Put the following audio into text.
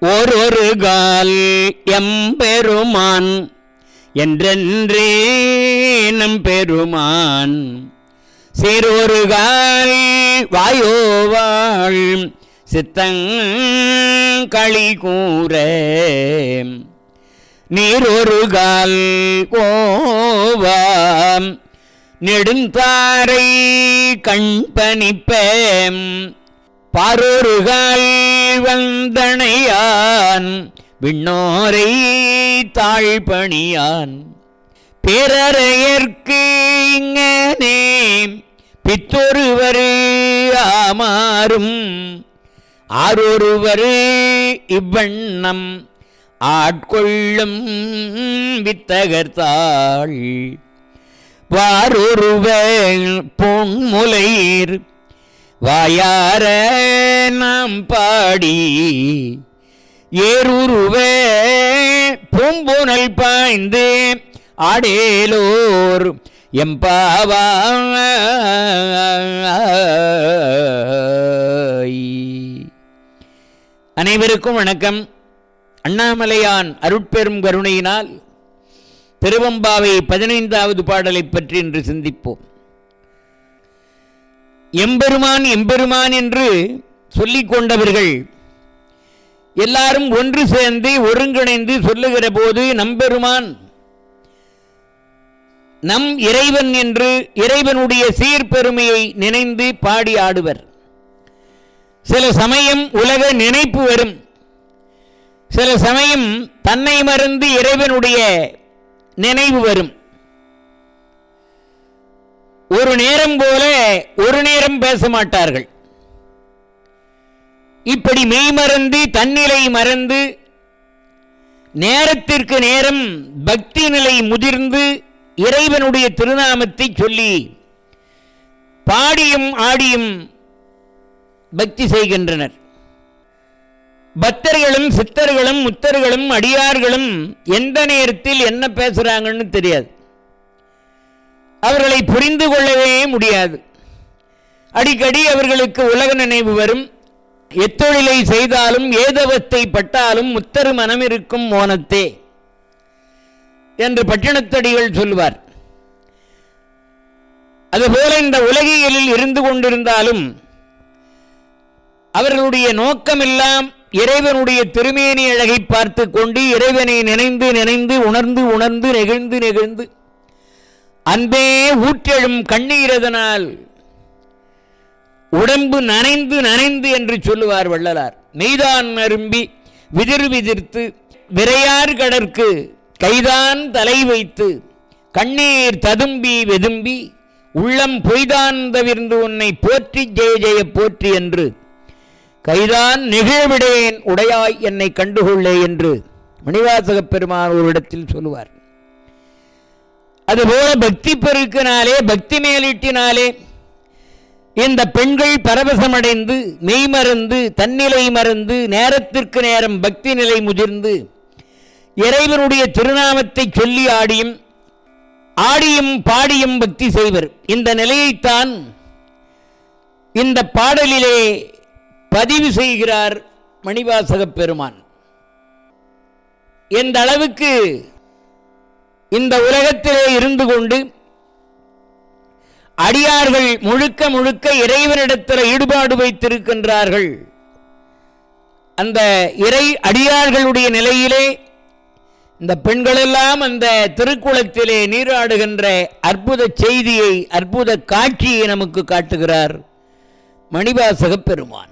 ஒரு கால் எம்பெருமான் என்றென்றே நம் பெருமான். சிறொரு கால் வாயோவாள் சித்தங்களி கூற. நீரொரு கால் கோவாம் நெடுந்தாரை கண் கண்பணிப்பேம். பாரொருகால் வந்தனையான் விண்ணோரை தாழ்பணியான். பிறரையற்கு இங்கனே பித்தொருவர் ஆமாறும். ஆரொருவர் இவ்வண்ணம் ஆட்கொள்ளும் வித்தகர்த்தாள். வாரொருவர் பொன்முலையீர் வாயார நாம் பாடி ஏறுருவே பூம்புனல் பாய்ந்து ஆடேலோர் எம்பாவாய் அனைவருக்கும் வணக்கம். அண்ணாமலையான் அருட்பெரும் கருணையினால் திருவம்பாவை பதினைந்தாவது பாடலைப் பற்றி இன்று சிந்திப்போம். எம்பெருமான் எம்பெருமான் என்று சொல்லிக் கொண்டவர்கள் எல்லாரும் ஒன்று சேர்ந்து ஒருங்கிணைந்து சொல்லுகிற போது நம்பெருமான் நம் இறைவன் என்று இறைவனுடைய சீர்பெருமையை நினைந்து பாடி ஆடுவர். சில சமயம் உலக நினைப்பு வரும். சில சமயம் தன்னை மறந்து இறைவனுடைய நினைவு வரும். ஒரு நேரம் போல ஒரு நேரம் பேச மாட்டார்கள். இப்படி மெய் மறந்து தன்னிலை மறந்து நேரத்திற்கு நேரம் பக்தி நிலை முதிர்ந்து இறைவனுடைய திருநாமத்தை சொல்லி பாடியும் ஆடியும் பக்தி செய்கின்றனர். பக்தர்களும் சித்தர்களும் முத்தர்களும் அடியார்களும் எந்த நேரத்தில் என்ன பேசுறாங்கன்னு தெரியாது. அவர்களை புரிந்து கொள்ளவே முடியாது. அடிக்கடி அவர்களுக்கு உலக நினைவு வரும். எத்தொழிலை செய்தாலும் ஏதவத்தை பட்டாலும் முத்தரு மனம் இருக்கும் மோனத்தே என்று பட்டினத்தடிகள் சொல்வார். அதுபோல இந்த உலகியலில் இருந்து கொண்டிருந்தாலும் அவர்களுடைய நோக்கமெல்லாம் இறைவனுடைய திருமேனி அழகை பார்த்து கொண்டு இறைவனை நினைந்து நினைந்து உணர்ந்து உணர்ந்து நெகிழ்ந்து நெகிழ்ந்து அன்பே ஊற்றெழும் கண்ணீரதனால் உடம்பு நனைந்து நனைந்து என்று சொல்லுவார் வள்ளலார். மெய்தான் அரும்பி விதிர் விதிர்த்து விரையார் கடற்கு கைதான் தலை வைத்து கண்ணீர் ததும்பி வெதும்பி உள்ளம் பொய்தான் தவிர்ந்து உன்னை போற்றி ஜெய ஜெய போற்றி என்று. கைதான் நெகிழ்விடேன் உடையாய் என்னை கண்டுகொள்ளே என்று மணிவாசகப் பெருமான் ஒரு இடத்தில் சொல்லுவார். அதுபோல பக்தி பெருக்கினாலே பக்தி மேலிட்டினாலே இந்த பெண்கள் பரவசமடைந்து மெய் மறந்து தன்னிலை மறந்து நேரத்திற்கு நேரம் பக்தி நிலை முதிர்ந்து இறைவனுடைய திருநாமத்தை சொல்லி ஆடியும் ஆடியும் பாடியும் பக்தி செய்வர். இந்த நிலையைத்தான் இந்த பாடலிலே பதிவு செய்கிறார் மணிவாசகப் பெருமான். எந்த அளவுக்கு இந்த உலகத்திலே இருந்து கொண்டு அடியார்கள் முழுக்க முழுக்க இறைவனிடத்தில் ஈடுபாடு வைத்திருக்கின்றார்கள். அந்த இறை அடியார்களுடைய நிலையிலே இந்த பெண்களெல்லாம் அந்த திருக்குளத்திலே நீராடுகின்ற அற்புத செய்தியை அற்புத காட்சியை நமக்கு காட்டுகிறார் மணிவாசகப் பெருமான்.